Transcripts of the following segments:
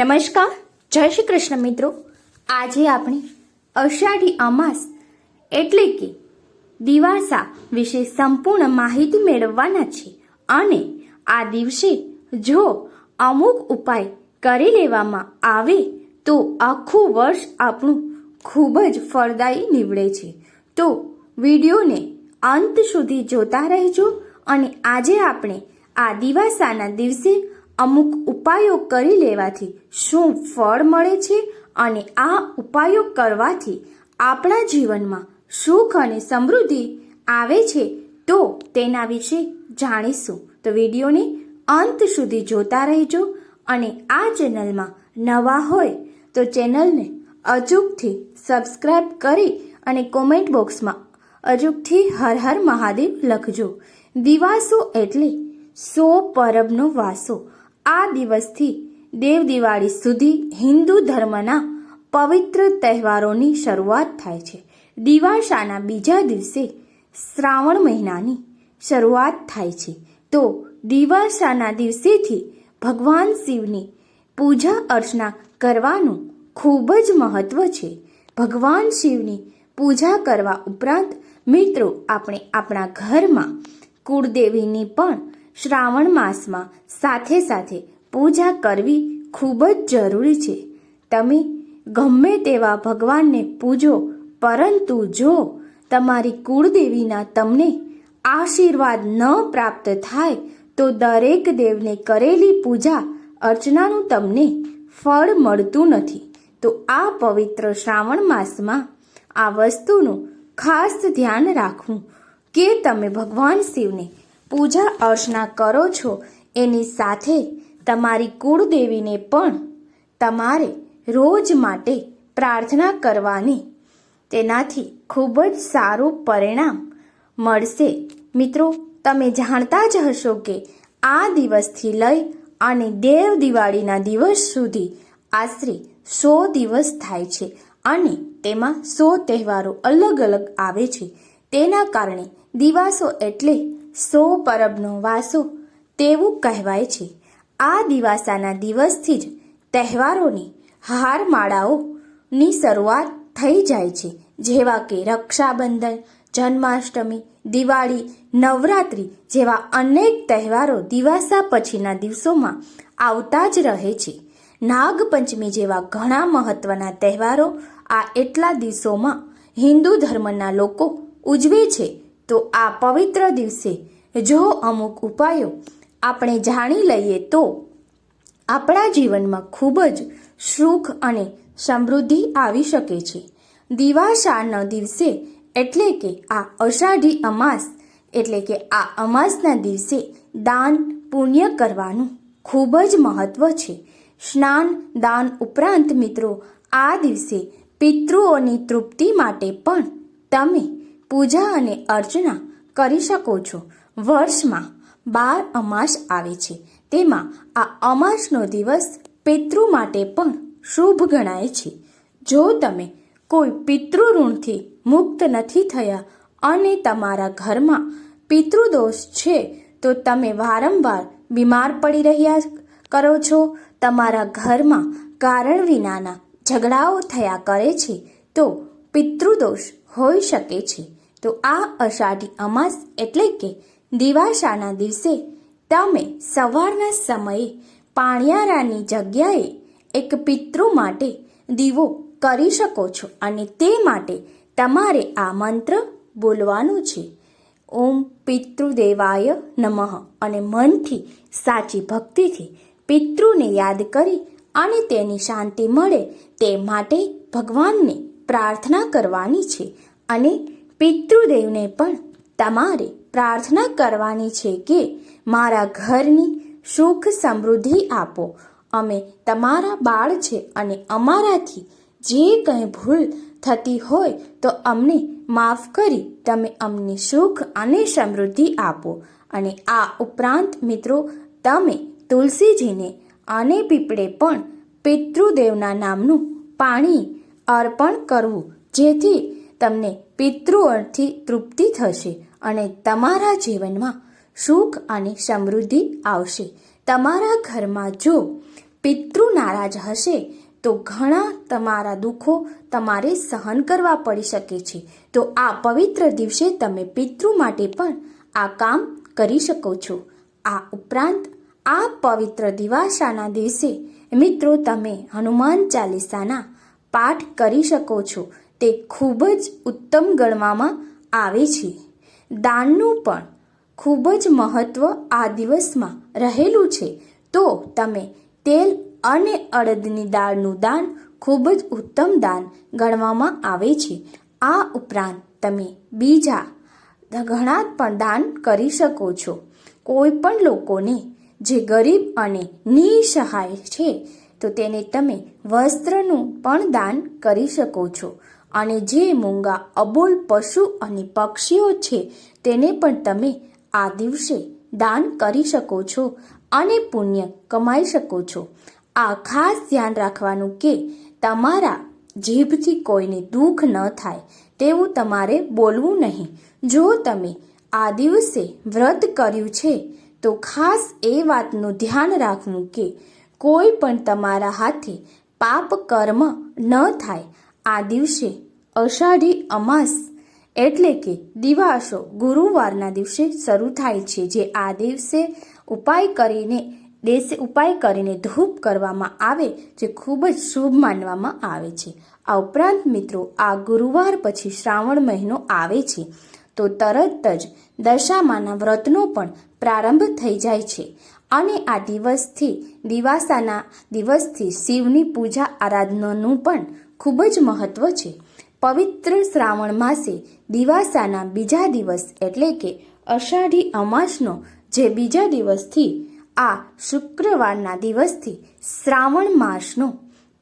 નમસ્કાર, જય શ્રી કૃષ્ણ મિત્રો. આજે આપણે અષાઢી અમાસ એટલે કે દિવાસા વિશે સંપૂર્ણ માહિતી મેળવવાના છે અને આ દિવસે જો અમુક ઉપાય કરી લેવામાં આવે તો આખું વર્ષ આપણું ખૂબ જ ફળદાયી નીવડે છે. તો વિડીયોને અંત સુધી જોતા રહેજો અને આજે આપણે આ દિવાસાના દિવસે અમુક ઉપાયો કરી લેવાથી શું ફળ મળે છે અને આ ઉપાયો કરવાથી આપણા જીવનમાં સુખ અને સમૃદ્ધિ આવે છે તો તેના વિશે જાણીશું. તો વિડીયોને અંત સુધી જોતા રહેજો અને આ ચેનલમાં નવા હોય તો ચેનલને અચૂકથી સબસ્ક્રાઈબ કરી અને કોમેન્ટ બોક્સમાં અચૂકથી હર હર મહાદેવ લખજો. દિવાસો એટલે સો પરબનો વાસો. આ દિવસથી દેવ દિવાળી સુધી હિન્દુ ધર્મના પવિત્ર તહેવારોની શરૂઆત થાય છે. દિવાસાના બીજા દિવસે શ્રાવણ મહિનાની શરૂઆત થાય છે. તો દિવાસાના દિવસેથી ભગવાન શિવની પૂજા અર્ચના કરવાનું ખૂબ જ મહત્વ છે. ભગવાન શિવની પૂજા કરવા ઉપરાંત મિત્રો, આપણે આપણા ઘરમાં કુળદેવીની પણ શ્રાવણ માસમાં સાથે સાથે પૂજા કરવી ખૂબ જ જરૂરી છે. તમે ગમે તેવા ભગવાનને પૂજો, પરંતુ જો તમારી કુળદેવીના તમને આશીર્વાદ ન પ્રાપ્ત થાય, તો દરેક દેવને કરેલી પૂજા અર્ચનાનું તમને ફળ મળતું નથી. તો આ પવિત્ર શ્રાવણ માસમાં આ વસ્તુનું ખાસ ધ્યાન રાખવું કે તમે ભગવાન શિવને પૂજા અર્ચના કરો છો, એની સાથે તમારી કુળદેવીને પણ તમારે રોજ માટે પ્રાર્થના કરવાની. તેનાથી ખૂબ જ સારું પરિણામ મળશે. મિત્રો, તમે જાણતા જ હશો કે આ દિવસથી લઈ અને દેવ દિવાળીના દિવસ સુધી આશરે સો દિવસ થાય છે અને તેમાં સો તહેવારો અલગ અલગ આવે છે. તેના કારણે દિવાસો એટલે સો પરબનો વાસો તેવું કહેવાય છે. આ દિવાસાના દિવસથી જ તહેવારોની હારમાળાઓની શરૂઆત થઈ જાય છે. જેવા કે રક્ષાબંધન, જન્માષ્ટમી, દિવાળી, નવરાત્રિ જેવા અનેક તહેવારો દિવાસા પછીના દિવસોમાં આવતા જ રહે છે. નાગપંચમી જેવા ઘણા મહત્વના તહેવારો આ એટલા દિવસોમાં હિન્દુ ધર્મના લોકો ઉજવે છે. તો આ પવિત્ર દિવસે જો અમુક ઉપાયો આપણે જાણી લઈએ તો આપણા જીવનમાં ખૂબ જ સુખ અને સમૃદ્ધિ આવી શકે છે. દિવાસાના દિવસે એટલે કે આ અષાઢી અમાસ, એટલે કે આ અમાસના દિવસે દાન પુણ્ય કરવાનું ખૂબ જ મહત્વ છે. સ્નાન, દાન ઉપરાંત મિત્રો, આ દિવસે પિતૃઓની તૃપ્તિ માટે પણ તમે પૂજા અને અર્ચના કરી શકો છો. વર્ષમાં બાર અમાસ આવે છે. તેમાં આ અમાસનો દિવસ પિતૃ માટે પણ શુભ ગણાય છે. જો તમે કોઈ પિતૃ ઋણથી મુક્ત નથી થયા અને તમારા ઘરમાં પિતૃદોષ છે, તો તમે વારંવાર બીમાર પડી રહ્યા કરો છો. તમારા ઘરમાં કારણ વિનાના ઝઘડાઓ થયા કરે છે, તો પિતૃદોષ હોઈ શકે છે. તો આ અષાઢી અમાસ એટલે કે દિવાસાના દિવસે તમે સવારના સમયે પાણિયારાની જગ્યાએ એક પિતૃ માટે દીવો કરી શકો છો અને તે માટે તમારે આ મંત્ર બોલવાનું છે. ઓમ પિતૃદેવાય નમઃ. અને મનથી સાચી ભક્તિથી પિતૃને યાદ કરી અને તેની શાંતિ મળે તે માટે ભગવાનને પ્રાર્થના કરવાની છે અને પિતૃદેવને પણ તમારે પ્રાર્થના કરવાની છે કે મારા ઘરની સુખ સમૃદ્ધિ આપો. અમે તમારા બાળ છે અને અમારાથી જે કંઈ ભૂલ થતી હોય તો અમને માફ કરી, તમે અમને સુખ અને સમૃદ્ધિ આપો. અને આ ઉપરાંત મિત્રો, તમે તુલસીજીને અને પીપળે પણ પિતૃદેવના નામનું પાણી અર્પણ કરવું, જેથી તમને પિતૃઓથી તૃપ્તિ થશે અને તમારા જીવનમાં સુખ અને સમૃદ્ધિ આવશે. તમારા ઘરમાં જો પિતૃ નારાજ હશે, તો ઘણા તમારા દુઃખો તમારે સહન કરવા પડી શકે છે. તો આ પવિત્ર દિવસે તમે પિતૃ માટે પણ આ કામ કરી શકો છો. આ ઉપરાંત, આ પવિત્ર દિવાસાના દિવસે મિત્રો તમે હનુમાન ચાલીસાના પાઠ કરી શકો છો. તે ખૂબ જ ઉત્તમ ગણવામાં આવે છે. દાનનું પણ ખૂબ જ મહત્ત્વ આ દિવસમાં રહેલું છે. તો તમે તેલ અને અડદની દાળનું દાન ખૂબ જ ઉત્તમ દાન ગણવામાં આવે છે. આ ઉપરાંત તમે બીજા ઘણા પણ દાન કરી શકો છો. કોઈ પણ લોકોને જે ગરીબ અને નિસહાય છે, તો તેને તમે વસ્ત્રનું પણ દાન કરી શકો છો. અને જે મૂંગા અબોલ પશુ અને પક્ષીઓ છે, તેને પણ તમે આ દિવસે દાન કરી શકો છો અને પુણ્ય કમાઈ શકો છો. આ ખાસ ધ્યાન રાખવાનું કે તમારા જીભથી કોઈને દુઃખ ન થાય તેવું તમારે બોલવું નહીં. જો તમે આ દિવસે વ્રત કર્યું છે, તો ખાસ એ વાતનું ધ્યાન રાખવું કે કોઈ પણ તમારા હાથે પાપ કર્મ ન થાય આ દિવસે અષાઢી અમાસ એટલે કે દિવાસો ગુરુવારના દિવસે શરૂ થાય છે, જે આ દિવસે ઉપાય કરીને, દેશે ઉપાય કરીને ધૂપ કરવામાં આવે, જે ખૂબ જ શુભ માનવામાં આવે છે. આ ઉપરાંત મિત્રો, આ ગુરુવાર પછી શ્રાવણ મહિનો આવે છે, તો તરત જ દશામાના વ્રતનો પણ પ્રારંભ થઈ જાય છે. અને આ દિવસથી દિવાસાના દિવસથી શિવની પૂજા, આરાધનાનું પણ ખૂબ જ મહત્વ છે. પવિત્ર શ્રાવણ માસે દિવાસાના બીજા દિવસ એટલે કે અષાઢી અમાસનો જે બીજા દિવસથી આ શુક્રવારના દિવસથી શ્રાવણ માસનો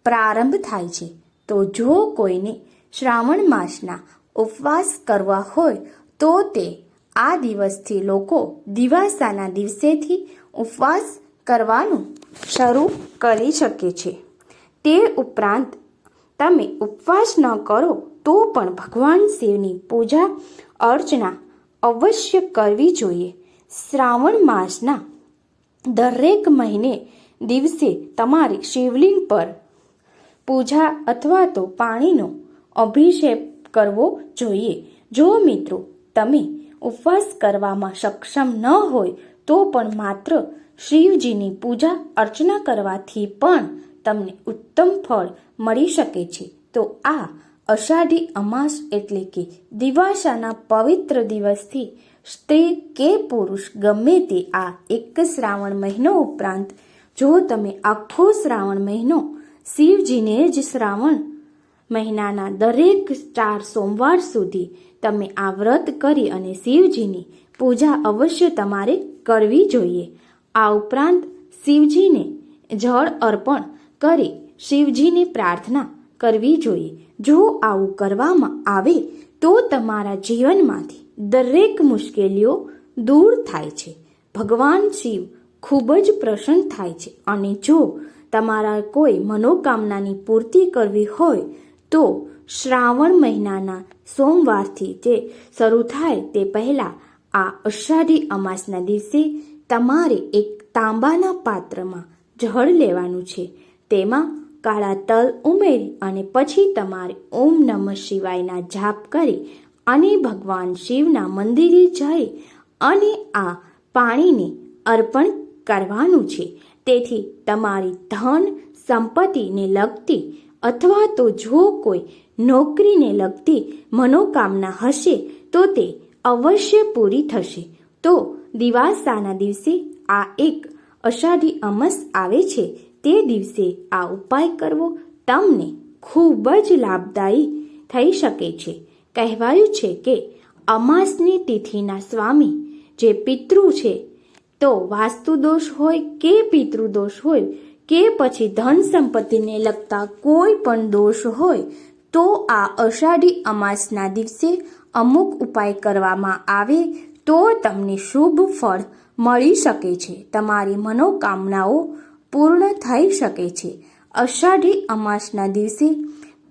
પ્રારંભ થાય છે. તો જો કોઈને શ્રાવણ માસના ઉપવાસ કરવા હોય, તો તે આ દિવસથી લોકો દિવાસાના દિવસેથી ઉપવાસ કરવાનું શરૂ કરી શકે છે. તે ઉપરાંત તમે ઉપવાસ ન કરો, તો પણ ભગવાન શિવની પૂજા, અર્ચના અવશ્ય કરવી જોઈએ. શ્રાવણ માસના દરેક મહિને દિવસે તમારી શિવલિંગ પર પૂજા અથવા તો પાણીનો અભિષેક કરવો જોઈએ. જો મિત્રો, તમે ઉપવાસ કરવામાં સક્ષમ ન હોય, તો પણ માત્ર શિવજીની પૂજા, અર્ચના કરવાથી પણ તમને ઉત્તમ ફળ મળી શકે છે. તો આ અષાઢી અમાસ એટલે કે દિવાસાના પવિત્ર દિવસથી સ્ત્રી કે પુરુષ ગમે તે આ એક શ્રાવણ મહિનો ઉપરાંત જો તમે આખો શ્રાવણ મહિનો શિવજીને જ શ્રાવણ મહિનાના દરેક ચાર સોમવાર સુધી તમે આ વ્રત કરી અને શિવજીની પૂજા અવશ્ય તમારે કરવી જોઈએ. આ ઉપરાંત શિવજીને જળ અર્પણ કરી શિવજીને પ્રાર્થના કરવી જોઈએ. જો આવું કરવામાં આવે, તો તમારા જીવનમાંથી દરેક મુશ્કેલીઓ દૂર થાય છે. ભગવાન શિવ ખૂબ જ પ્રસન્ન થાય છે. અને જો તમારા કોઈ મનોકામનાની પૂર્તિ કરવી હોય, તો શ્રાવણ મહિનાના સોમવારથી જે શરૂ થાય તે પહેલાં આ અષાઢી અમાસના દિવસે તમારે એક તાંબાના પાત્રમાં જળ લેવાનું છે. તેમાં કાળા તલ ઉમેરી અને પછી તમારે ઓમ નમઃ શિવાયના જાપ કરી અને ભગવાન શિવના મંદિરે જઈ અને આ પાણીને અર્પણ કરવાનું છે. તેથી તમારી ધન સંપત્તિને લગતી અથવા તો જો કોઈ નોકરીને લગતી મનોકામના હશે તો તે અવશ્ય પૂરી થશે. તો દિવાસાના દિવસે આ એક અષાઢી અમસ આવે છે. તે દિવસે આ ઉપાય કરવો તમને ખૂબ જ લાભદાયી થઈ શકે છે. કહેવાયું છે કે અમાસની તિથિના સ્વામી જે પિતૃ છે, તો વાસ્તુદોષ હોય કે પિતૃદોષ હોય કે પછી ધન સંપત્તિને લગતા કોઈ પણ દોષ હોય, તો આ અષાઢી અમાસના દિવસે અમુક ઉપાય કરવામાં આવે તો તમને શુભ ફળ મળી શકે છે. તમારી મનોકામનાઓ પૂર્ણ થઈ શકે છે. અષાઢી અમાસના દિવસે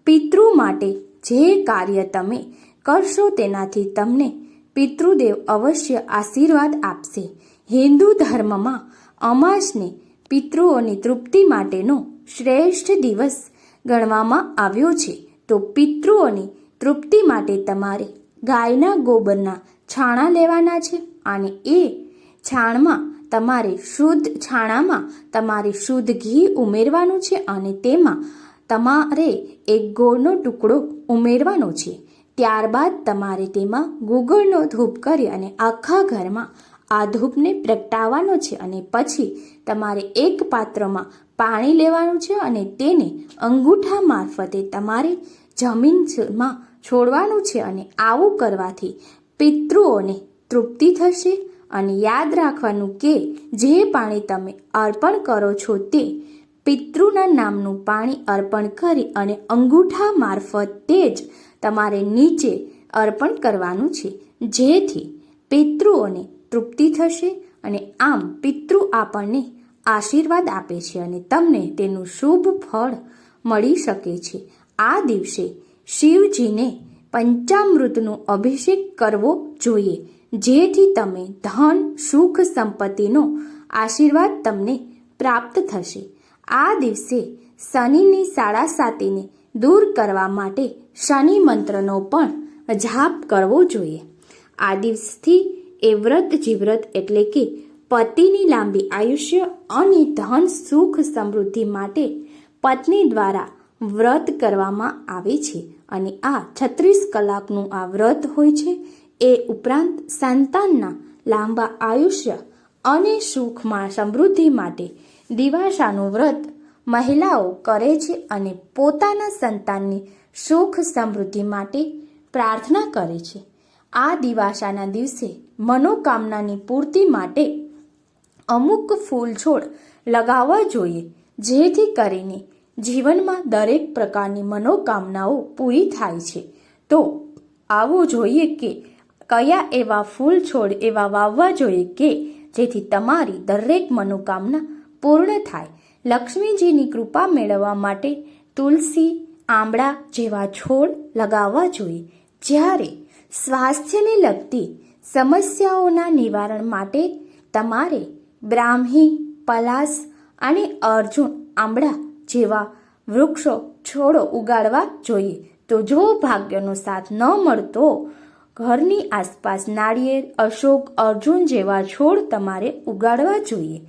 પિતૃ માટે જે કાર્ય તમે કરશો તેનાથી તમને પિતૃદેવ અવશ્ય આશીર્વાદ આપશે. હિન્દુ ધર્મમાં અમાસને પિતૃઓની તૃપ્તિ માટેનો શ્રેષ્ઠ દિવસ ગણવામાં આવ્યો છે. તો પિતૃઓની તૃપ્તિ માટે તમારે ગાયના ગોબરના છાણા લેવાના છે અને એ છાણમાં તમારે શુદ્ધ છાણામાં તમારે શુદ્ધ ઘી ઉમેરવાનું છે અને તેમાં તમારે એક ગોળનો ટુકડો ઉમેરવાનો છે. ત્યારબાદ તમારે તેમાં ગુગળનો ધૂપ કરી અને આખા ઘરમાં આ ધૂપને પ્રગટાવવાનો છે અને પછી તમારે એક પાત્રમાં પાણી લેવાનું છે અને તેને અંગૂઠા મારફતે તમારે જમીનમાં છોડવાનું છે અને આવું કરવાથી પિતૃઓને તૃપ્તિ થશે. અને યાદ રાખવાનું કે જે પાણી તમે અર્પણ કરો છો તે પિતૃના નામનું પાણી અર્પણ કરી અને અંગૂઠા મારફત તે જ તમારે નીચે અર્પણ કરવાનું છે. જેથી પિતૃઓને તૃપ્તિ થશે અને આમ પિતૃ આપણને આશીર્વાદ આપે છે અને તમને તેનું શુભ ફળ મળી શકે છે. આ દિવસે શિવજીને પંચામૃતનો અભિષેક કરવો જોઈએ. જેથી તમે ધન, સુખ, સંપત્તિનો આશીર્વાદ તમને પ્રાપ્ત થશે. આ દિવસે શનિની સાડા સાતીને દૂર કરવા માટે શનિ મંત્રનો પણ જાપ કરવો જોઈએ. આ દિવસથી એ વ્રત જીવ્રત એટલે કે પતિની લાંબી આયુષ્ય અને ધન, સુખ, સમૃદ્ધિ માટે પત્ની દ્વારા વ્રત કરવામાં આવે છે. અને આ છત્રીસ કલાકનું આ વ્રત હોય છે. એ ઉપરાંત સંતાનના લાંબા આયુષ્ય અને સુખમાં સમૃદ્ધિ માટે દિવાસાનું વ્રત મહિલાઓ કરે છે અને પોતાના સંતાનની સુખ સમૃદ્ધિ માટે પ્રાર્થના કરે છે. આ દિવાસાના દિવસે મનોકામનાની પૂર્તિ માટે અમુક ફૂલ છોડ લગાવવા જોઈએ, જેથી કરીને જીવનમાં દરેક પ્રકારની મનોકામનાઓ પૂરી થાય છે. તો આવું જોઈએ કે કયા એવા ફૂલ છોડ એવા વાવવા જોઈએ કે જેથી તમારી દરેક મનોકામના પૂર્ણ થાય? લક્ષ્મીજીની કૃપા મેળવવા માટે તુલસી આંબળા જેવા છોડ લગાવવા જોઈએ. જ્યારે સ્વાસ્થ્યને લગતી સમસ્યાઓના નિવારણ માટે તમારે બ્રાહ્મી પલાસ અને અર્જુન આંબળા જેવા વૃક્ષો, છોડો ઉગાડવા જોઈએ. તો જો ભાગ્યનો સાથ ન મળતો ઘરની આસપાસ નાળિયેર, અશોક, અર્જુન જેવા છોડ તમારે ઉગાડવા જોઈએ.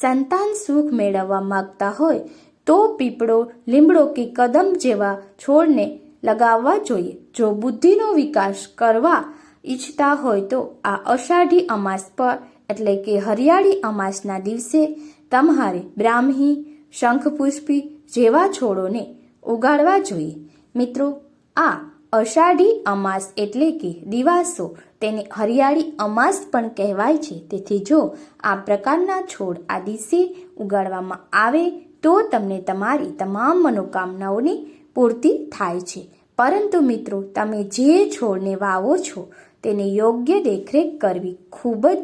સંતાન સુખ મેળવવા માંગતા હોય તો પીપળો, લીમડો કે કદમ જેવા છોડને લગાવવા જોઈએ. જો બુદ્ધિનો વિકાસ કરવા ઈચ્છતા હોય તો આ અષાઢી અમાસ પર, એટલે કે હરિયાળી અમાસના દિવસે, તમારે બ્રાહ્મી, શંખપુષ્પી જેવા છોડોને ઉગાડવા જોઈએ. મિત્રો, આ અષાઢી અમાસ એટલે કે દિવાસો તેને હરિયાળી અમાસ પણ કહેવાય છે. તેથી જો આ પ્રકારના છોડ આ દિવસે ઉગાડવામાં આવે, તો તમને તમારી તમામ મનોકામનાઓની પૂર્તિ થાય છે. પરંતુ મિત્રો, તમે જે છોડને વાવો છો, તેને યોગ્ય દેખરેખ કરવી ખૂબ જ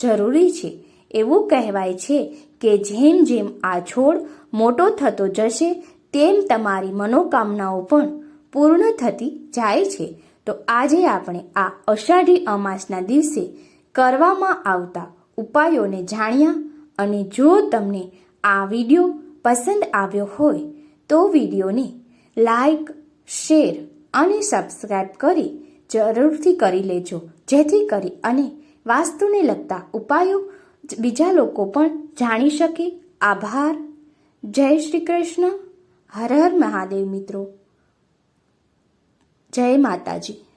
જરૂરી છે. એવું કહેવાય છે કે જેમ જેમ આ છોડ મોટો થતો જશે, તેમ તમારી મનોકામનાઓ પણ પૂર્ણ થતી જાય છે, તો આજે આપણે આ અષાઢી અમાસના દિવસે કરવામાં આવતા ઉપાયોને જાણ્યા અને જો તમને આ વીડિયો પસંદ આવ્યો હોય, તો વિડીયોને લાઈક, શેર અને સબસ્ક્રાઈબ કરી જરૂરથી કરી લેજો. જેથી કરી અને વાસ્તુને લગતા ઉપાયો બીજા લોકો પણ જાણી શકે. આભાર. જય શ્રી કૃષ્ણ. હર હર મહાદેવ મિત્રો. જય માતાજી.